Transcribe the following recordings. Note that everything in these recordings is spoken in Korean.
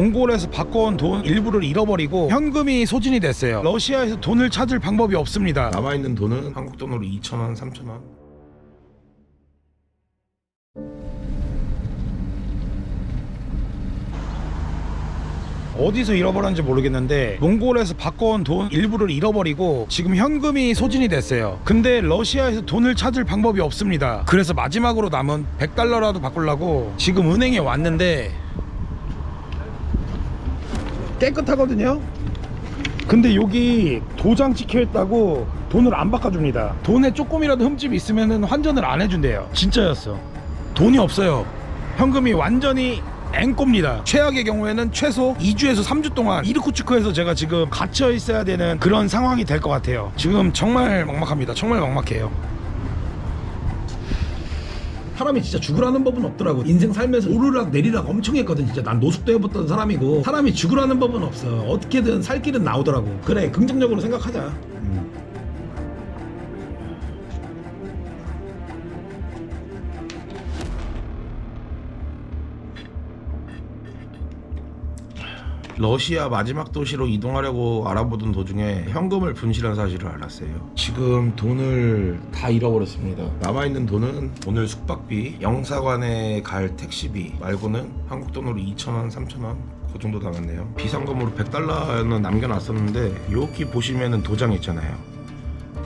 몽골에서 바꿔온 돈 일부를 잃어버리고 현금이 소진이 됐어요. 러시아에서 돈을 찾을 방법이 없습니다. 남아 있는 돈은 한국 돈으로 2,000원, 3,000원. 어디서 잃어버렸는지 모르겠는데 몽골에서 바꿔온 돈 일부를 잃어버리고 지금 현금이 소진이 됐어요. 근데 러시아에서 돈을 찾을 방법이 없습니다. 그래서 마지막으로 남은 100달러라도 바꾸려고 지금 은행에 왔는데 깨끗하거든요. 근데 여기 도장 찍혀 있다고 돈을 안 바꿔줍니다. 돈에 조금이라도 흠집이 있으면 환전을 안 해준대요. 진짜였어. 돈이 없어요. 현금이 완전히 앵꼬입니다. 최악의 경우에는 최소 2주에서 3주 동안 이르쿠츠크에서 제가 지금 갇혀 있어야 되는 그런 상황이 될 것 같아요. 지금 정말 막막합니다. 정말 막막해요. 사람이 진짜 죽으라는 법은 없더라고. 인생 살면서 오르락 내리락 엄청 했거든. 진짜 난 노숙도 해봤던 사람이고 사람이 죽으라는 법은 없어. 어떻게든 살 길은 나오더라고. 그래 긍정적으로 생각하자 러시아 마지막 도시로 이동하려고 알아보던 도중에 현금을 분실한 사실을 알았어요. 지금 돈을 다 잃어버렸습니다. 남아있는 돈은 오늘 숙박비, 영사관에 갈 택시비 말고는 한국 돈으로 2,000원, 3,000원 그 정도 남았네요. 비상금으로 100달러는 남겨놨었는데 여기 보시면은 도장 있잖아요.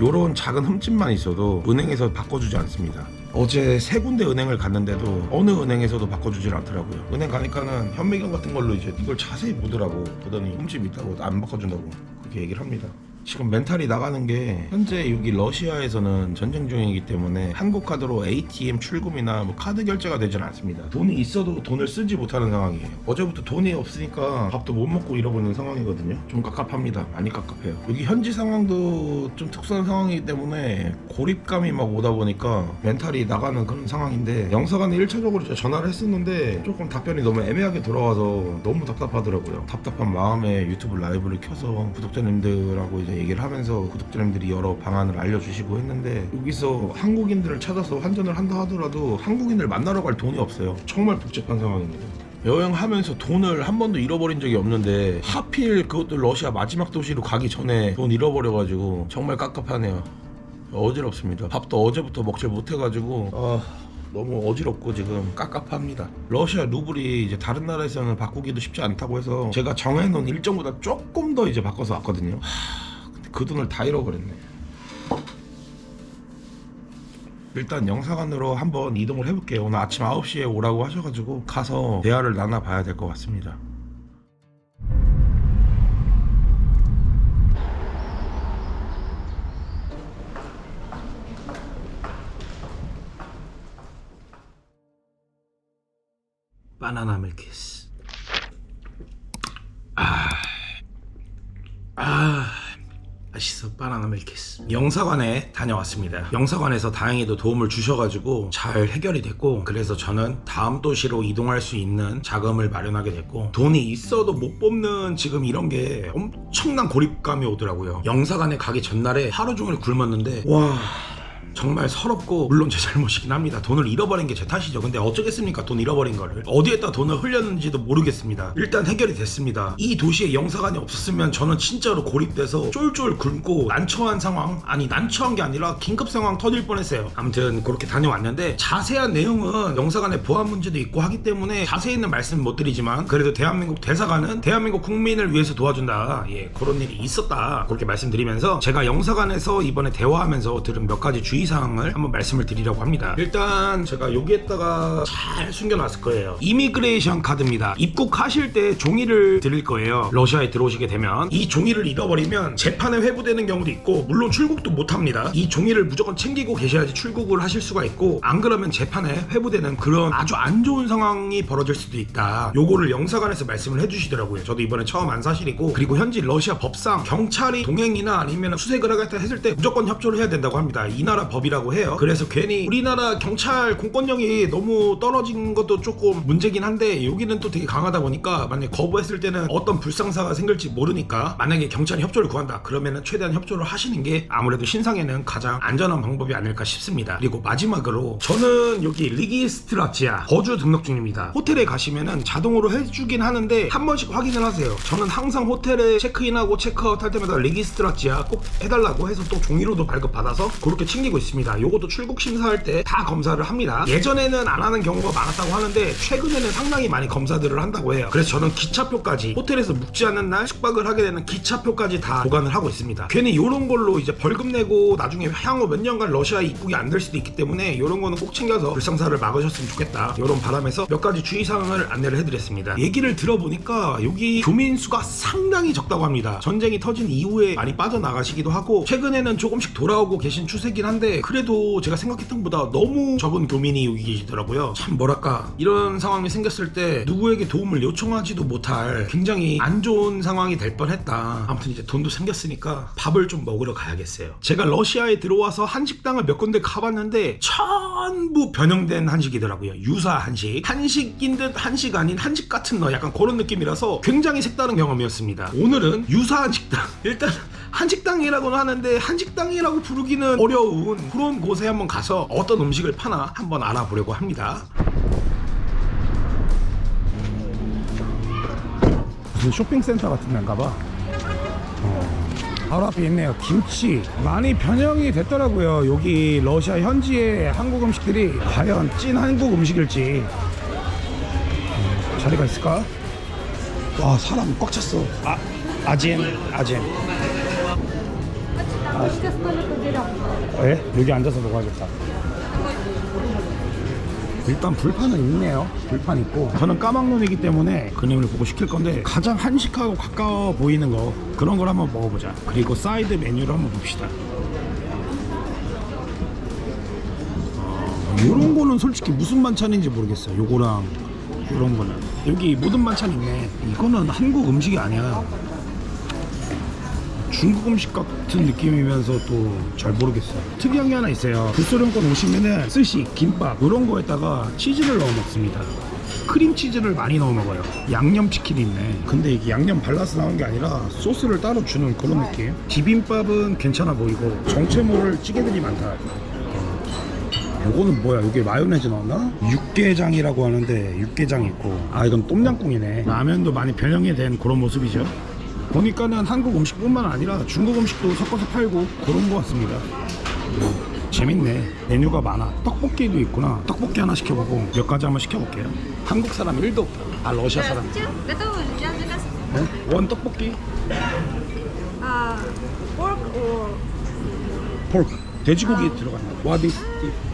요런 작은 흠집만 있어도 은행에서 바꿔주지 않습니다. 어제 세 군데 은행을 갔는데도 어느 은행에서도 바꿔주질 않더라고요. 은행 가니까는 현미경 같은 걸로 이제 이걸 자세히 보더라고. 보더니 흠집 있다고 안 바꿔준다고 그렇게 얘기를 합니다. 지금 멘탈이 나가는 게 현재 여기 러시아에서는 전쟁 중이기 때문에 한국 카드로 ATM 출금이나 뭐 카드 결제가 되지는 않습니다. 돈이 있어도 돈을 쓰지 못하는 상황이에요. 어제부터 돈이 없으니까 밥도 못 먹고 잃어버리는 상황이거든요. 좀 깝깝합니다. 많이 깝깝해요. 여기 현지 상황도 좀 특수한 상황이기 때문에 고립감이 막 오다 보니까 멘탈이 나가는 그런 상황인데 영사관에 1차적으로 제가 전화를 했었는데 조금 답변이 너무 애매하게 돌아와서 너무 답답하더라고요. 답답한 마음에 유튜브 라이브를 켜서 구독자님들하고 이제 얘기를 하면서 구독자님들이 여러 방안을 알려주시고 했는데 여기서 한국인들을 찾아서 환전을 한다 하더라도 한국인을 만나러 갈 돈이 없어요. 정말 복잡한 상황입니다. 여행하면서 돈을 한 번도 잃어버린 적이 없는데 하필 그것도 러시아 마지막 도시로 가기 전에 돈 잃어버려가지고 정말 깝깝하네요. 어지럽습니다. 밥도 어제부터 먹질 못해가지고 아 너무 어지럽고 지금 깝깝합니다. 러시아 루블이 이제 다른 나라에서는 바꾸기도 쉽지 않다고 해서 제가 정해놓은 일정보다 조금 더 이제 바꿔서 왔거든요. 하, 그 돈을 다 잃어버렸네. 일단 영사관으로 한번 이동을 해볼게요. 오늘 아침 9시에 오라고 하셔가지고 가서 대화를 나눠봐야 될 것 같습니다. 바나나 밀키스 아, 아 맛있어 바나나 밀키스 영사관에 다녀왔습니다. 영사관에서 다행히도 도움을 주셔가지고 잘 해결이 됐고 그래서 저는 다음 도시로 이동할 수 있는 자금을 마련하게 됐고 돈이 있어도 못 뽑는 지금 이런 게 엄청난 고립감이 오더라고요. 영사관에 가기 전날에 하루 종일 굶었는데 와 정말 서럽고 물론 제 잘못이긴 합니다. 돈을 잃어버린 게 제 탓이죠. 근데 어쩌겠습니까? 돈 잃어버린 거를 어디에다 돈을 흘렸는지도 모르겠습니다. 일단 해결이 됐습니다. 이 도시에 영사관이 없었으면 저는 진짜로 고립돼서 쫄쫄 굶고 난처한 상황 아니 난처한 게 아니라 긴급 상황 터질 뻔했어요. 아무튼 그렇게 다녀왔는데 자세한 내용은 영사관의 보안 문제도 있고 하기 때문에 자세히는 말씀 못 드리지만 그래도 대한민국 대사관은 대한민국 국민을 위해서 도와준다. 예 그런 일이 있었다. 그렇게 말씀드리면서 제가 영사관에서 이번에 대화하면서 들은 몇 가지 주의 사항을 한번 말씀을 드리려고 합니다. 일단 제가 여기에다가 잘 숨겨놨을 거예요. 이미그레이션 카드입니다. 입국하실 때 종이를 드릴 거예요. 러시아에 들어오시게 되면 이 종이를 잃어버리면 재판에 회부되는 경우도 있고 물론 출국도 못합니다. 이 종이를 무조건 챙기고 계셔야지 출국을 하실 수가 있고 안 그러면 재판에 회부되는 그런 아주 안 좋은 상황이 벌어질 수도 있다. 요거를 영사관에서 말씀을 해주시더라고요. 저도 이번에 처음 안 사실이고 그리고 현지 러시아 법상 경찰이 동행이나 아니면 수색을 하겠다 했을 때 무조건 협조를 해야 된다고 합니다. 이 나라 법이라고 해요. 그래서 괜히 우리나라 경찰 공권력이 너무 떨어진 것도 조금 문제긴 한데 여기는 또 되게 강하다 보니까 만약 거부했을 때는 어떤 불상사가 생길지 모르니까 만약에 경찰이 협조를 구한다 그러면은 최대한 협조를 하시는 게 아무래도 신상에는 가장 안전한 방법이 아닐까 싶습니다. 그리고 마지막으로 저는 여기 리기스트라치아 거주 등록 중입니다. 호텔에 가시면은 자동으로 해주긴 하는데 한 번씩 확인을 하세요. 저는 항상 호텔에 체크인하고 체크아웃 할 때마다 리기스트라치아 꼭 해달라고 해서 또 종이로도 발급받아서 그렇게 챙기고 있 습니다. 요것도 출국 심사할 때 다 검사를 합니다. 예전에는 안 하는 경우가 많았다고 하는데 최근에는 상당히 많이 검사들을 한다고 해요. 그래서 저는 기차표까지 호텔에서 묵지 않는 날 숙박을 하게 되는 기차표까지 다 보관을 하고 있습니다. 괜히 이런 걸로 이제 벌금 내고 나중에 향후 몇 년간 러시아에 입국이 안 될 수도 있기 때문에 이런 거는 꼭 챙겨서 불상사를 막으셨으면 좋겠다. 이런 바람에서 몇 가지 주의사항을 안내를 해드렸습니다. 얘기를 들어보니까 여기 교민 수가 상당히 적다고 합니다. 전쟁이 터진 이후에 많이 빠져나가시기도 하고 최근에는 조금씩 돌아오고 계신 추세긴 한데 그래도 제가 생각했던 것보다 너무 적은 교민이 여기 계시더라고요. 참 뭐랄까 이런 상황이 생겼을 때 누구에게 도움을 요청하지도 못할 굉장히 안 좋은 상황이 될 뻔했다. 아무튼 이제 돈도 생겼으니까 밥을 좀 먹으러 가야겠어요. 제가 러시아에 들어와서 한식당을 몇 군데 가봤는데 전부 변형된 한식이더라고요. 유사 한식. 한식인 듯 한식 아닌 한식 같은 너 약간 그런 느낌이라서 굉장히 색다른 경험이었습니다. 오늘은 유사 한 식당. 일단 한식당이라고는 하는데 한식당이라고 부르기는 어려운 그런 곳에 한번 가서 어떤 음식을 파나 한번 알아보려고 합니다. 무슨 쇼핑센터 같은 데인가 봐. 어, 바로 앞에 있네요. 김치. 많이 변형이 됐더라고요. 여기 러시아 현지의 한국 음식들이 과연 찐 한국 음식일지. 음, 자리가 있을까? 와, 사람 꽉 찼어. 아, 아젠, 아젠. 예? 여기 앉아서 먹어야겠다. 일단 불판은 있네요. 불판 있고. 저는 까막눈이기 때문에 그님을 보고 시킬 건데 가장 한식하고 가까워 보이는 거 그런 걸 한번 먹어보자. 그리고 사이드 메뉴를 한번 봅시다. 아, 이런 거는 솔직히 무슨 반찬인지 모르겠어요. 요거랑 이런 거는 여기 모든 반찬 있네. 이거는 한국 음식이 아니야. 중국 음식 같은 느낌이면서 또 잘 모르겠어요. 특이한 게 하나 있어요. 불소령권 오시면은 스시, 김밥 이런 거에다가 치즈를 넣어 먹습니다. 크림 치즈를 많이 넣어 먹어요. 양념 치킨이 있네. 근데 이게 양념 발라서 나온 게 아니라 소스를 따로 주는 그런 느낌. 비빔밥은 괜찮아 보이고 정체 모를 찌개들이 많다. 요거는 뭐야? 이게 마요네즈 넣었나? 육개장이라고 하는데 육개장 있고 아 이건 똠양꿍이네 라면도 많이 변형이 된 그런 모습이죠 보니까는 한국 음식뿐만 아니라 중국 음식도 섞어서 팔고 그런 것 같습니다. 재밌네. 메뉴가 많아. 떡볶이도 있구나. 떡볶이 하나 시켜보고 몇 가지 한번 시켜볼게요. 한국 사람 1도 없다. 아, 러시아 사람. 네? 어? 원 떡볶이? 아, pork or... 돼지고기 들어가요. What is it?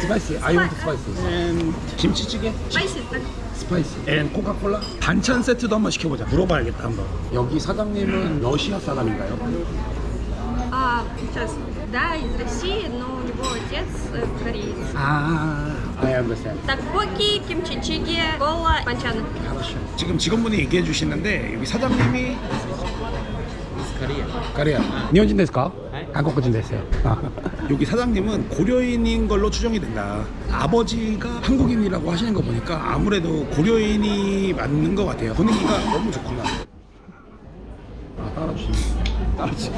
스파이시. I want spicy. 김치찌개. Spicy. 스파이시. And 코카콜라. 반찬 세트도 한번 시켜보자. 물어봐야겠다 한번. 여기 사장님은 러시아 사람인가요? А, сейчас. Да, из России, но у него отец э, кореец. 아, I understand. Такбоки, кимчичиги, кола, панчаны. 알았어. 지금 직원분이 얘기해 주시는데 여기 사장님이 Korea. 카레야. 니혼진 데스까? はい 인 됐어요. 여기 사장님은 고려인인 걸로 추정이 된다. 아버지가 한국인이라고 하시는 거 보니까 아무래도 고려인이 맞는 것 같아요. 분위기가 너무 좋구나. 아 따라주시네 따라주시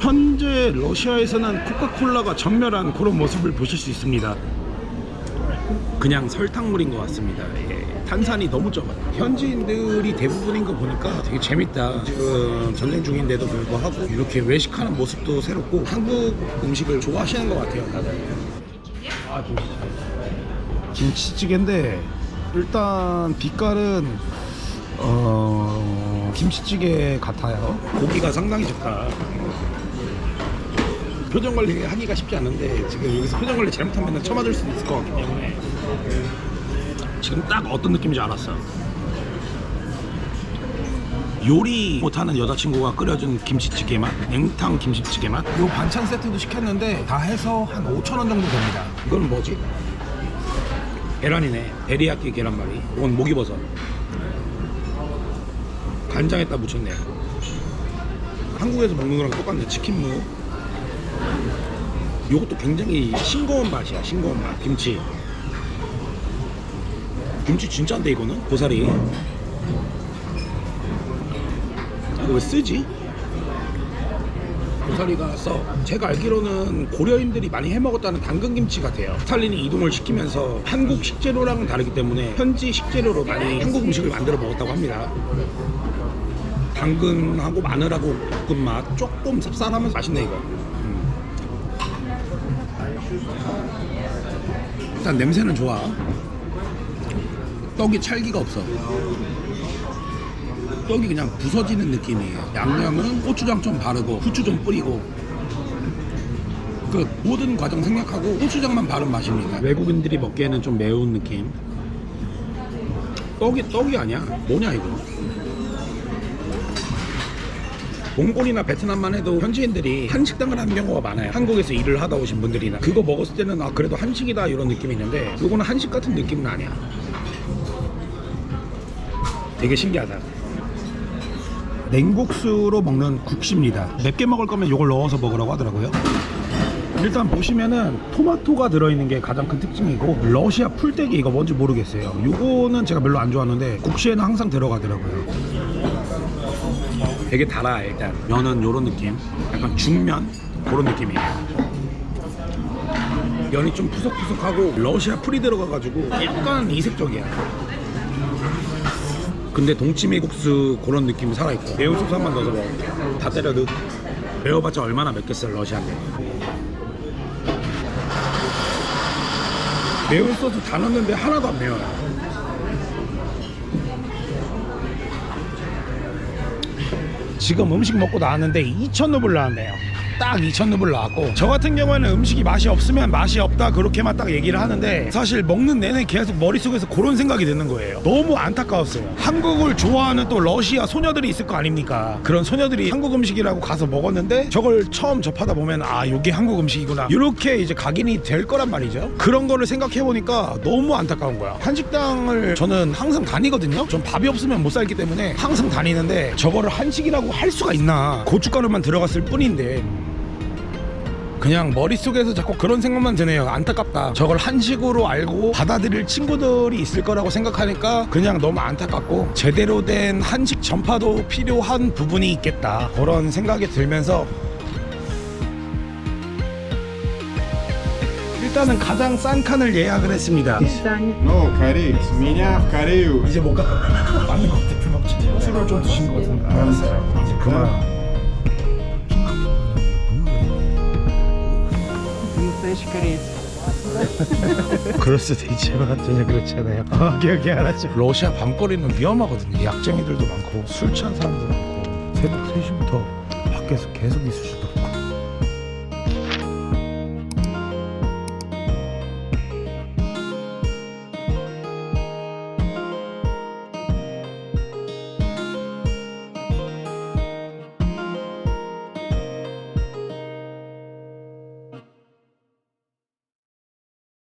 현재 러시아에서는 코카콜라가 전멸한 그런 모습을 보실 수 있습니다. 그냥 설탕물인 것 같습니다. 예, 탄산이 너무 적어요. 현지인들이 대부분인 거 보니까 되게 재밌다. 지금 전쟁 중인데도 불구하고 이렇게 외식하는 모습도 새롭고 한국 음식을 좋아하시는 것 같아요, 다들. 아, 김치찌개. 김치찌개인데 일단 빛깔은 어, 김치찌개 같아요. 고기가 상당히 좋다. 표정 관리 하기가 쉽지 않은데 지금 여기서 표정 관리 잘못하면 쳐맞을 수도 있을 것 때문에 지금 딱 어떤 느낌인지 알았어. 요리 못하는 여자친구가 끓여준 김치찌개 맛, 냉탕 김치찌개 맛. 요 반찬 세트도 시켰는데 다 해서 한 5천 원 정도 됩니다. 이건 뭐지? 계란이네. 베리야끼 계란말이. 이건 목이버섯. 간장에다 묻혔네. 한국에서 먹는 거랑 똑같네. 치킨무. 요것도 굉장히 싱거운 맛이야. 싱거운 맛. 김치. 김치 진짜인데 이거는 고사리. 이거 왜 쓰지? 고사리가 써. 제가 알기로는 고려인들이 많이 해먹었다는 당근김치 같아요. 스탈린이 이동을 시키면서 한국 식재료랑은 다르기 때문에 현지 식재료로 많이 한국 음식을 만들어 먹었다고 합니다. 당근하고 마늘하고 볶은 맛 조금 쌉쌀하면서 맛있네 이거. 음. 일단 냄새는 좋아. 떡이 찰기가 없어. 떡이 그냥 부서지는 느낌이에요. 양념은 고추장 좀 바르고 후추 좀 뿌리고 그 모든 과정 생략하고 고추장만 바른 맛입니다. 외국인들이 먹기에는 좀 매운 느낌. 떡이 떡이 아니야. 뭐냐 이거? 몽골이나 베트남만 해도 현지인들이 한식당을 하는 경우가 많아요. 한국에서 일을 하다 오신 분들이나 그거 먹었을 때는 아 그래도 한식이다 이런 느낌이 있는데 이거는 한식 같은 느낌은 아니야. 되게 신기하다. 냉국수로 먹는 국시입니다. 맵게 먹을 거면 이걸 넣어서 먹으라고 하더라고요. 일단 보시면은 토마토가 들어있는 게 가장 큰 특징이고 러시아 풀떼기 이거 뭔지 모르겠어요. 이거는 제가 별로 안 좋아하는데 국시에는 항상 들어가더라고요. 되게 달아 일단 면은 요런 느낌 약간 중면 그런 느낌이에요 면이 좀 푸석푸석하고 러시아 풀이 들어가가지고 약간 이색적이야 근데 동치미국수 그런 느낌이 살아있고. 매운 번 넣어서 먹을게요 다 때려 넣 매워봤자 얼마나 맵겠어요 러시아인데 매운 소스 다 넣었는데 하나도 안 매워요. 지금 음식 먹고 나왔는데 2,000루블 나왔네요. 딱 2,000루블 나왔고 저 같은 경우에는 음식이 맛이 없으면 맛이 없다 그렇게만 딱 얘기를 하는데 사실 먹는 내내 계속 머릿속에서 그런 생각이 드는 거예요. 너무 안타까웠어요. 한국을 좋아하는 또 러시아 소녀들이 있을 거 아닙니까? 그런 소녀들이 한국 음식이라고 가서 먹었는데 저걸 처음 접하다 보면 아 이게 한국 음식이구나 이렇게 이제 각인이 될 거란 말이죠. 그런 거를 생각해 보니까 너무 안타까운 거야. 한식당을 저는 항상 다니거든요. 전 밥이 없으면 못 살기 때문에 항상 다니는데 저거를 한식이라고 할 수가 있나? 고춧가루만 들어갔을 뿐인데 그냥 머릿속에서 자꾸 그런 생각만 드네요. 안타깝다. 저걸 한식으로 알고 받아들일 친구들이 있을 거라고 생각하니까 그냥 너무 안타깝고 제대로 된 한식 전파도 필요한 부분이 있겠다. 그런 생각이 들면서 일단은 가장 싼 칸을 예약을 했습니다. Ну, кореец. Меня в Корею. 이제 못 가. 맞는 것 같아. 술 먹지. 술을 좀 드신 것 같은데. 알았어요. 이제 그만. 대시크릿 그럴 수도 있지만 전혀 그렇지 않아요. 아, 오케이 안 나죠. 러시아 밤거리는 위험하거든요. 약쟁이들도 많고 술 취한 사람도 많고 새벽 3시부터 밖에서 계속 있으시죠